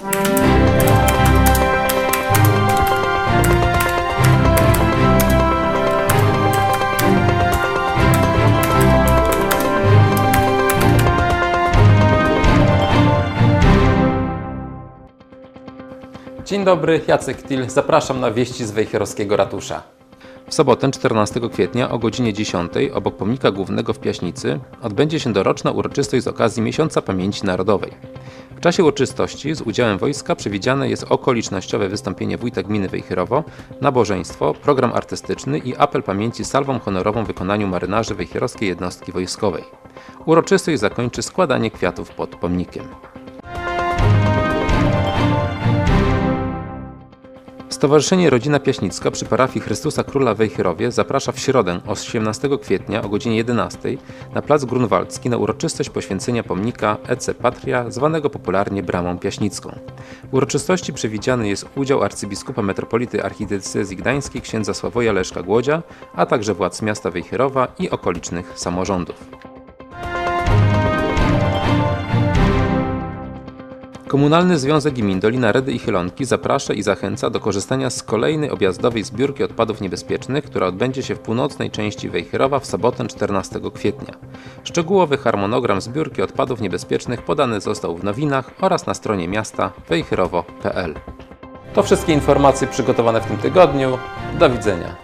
Dzień dobry, Jacek Til. Zapraszam na wieści z Wejherowskiego Ratusza. W sobotę 14 kwietnia o godzinie 10 obok pomnika głównego w Piaśnicy odbędzie się doroczna uroczystość z okazji Miesiąca Pamięci Narodowej. W czasie uroczystości z udziałem wojska przewidziane jest okolicznościowe wystąpienie wójta gminy Wejherowo, nabożeństwo, program artystyczny i apel pamięci salwą honorową w wykonaniu marynarzy Wejherowskiej Jednostki Wojskowej. Uroczystość zakończy składanie kwiatów pod pomnikiem. Stowarzyszenie Rodzina Piaśnicka przy parafii Chrystusa Króla Wejherowie zaprasza w środę 18 kwietnia o godzinie 11 na plac Grunwaldzki na uroczystość poświęcenia pomnika Ece Patria, zwanego popularnie Bramą Piaśnicką. W uroczystości przewidziany jest udział arcybiskupa metropolity archidiecezji gdańskiej księdza Sławoja Leszka Głodzia, a także władz miasta Wejherowa i okolicznych samorządów. Komunalny Związek Gmin Dolina Redy i Chylonki zaprasza i zachęca do korzystania z kolejnej objazdowej zbiórki odpadów niebezpiecznych, która odbędzie się w północnej części Wejherowa w sobotę 14 kwietnia. Szczegółowy harmonogram zbiórki odpadów niebezpiecznych podany został w nowinach oraz na stronie miasta wejherowo.pl. To wszystkie informacje przygotowane w tym tygodniu. Do widzenia.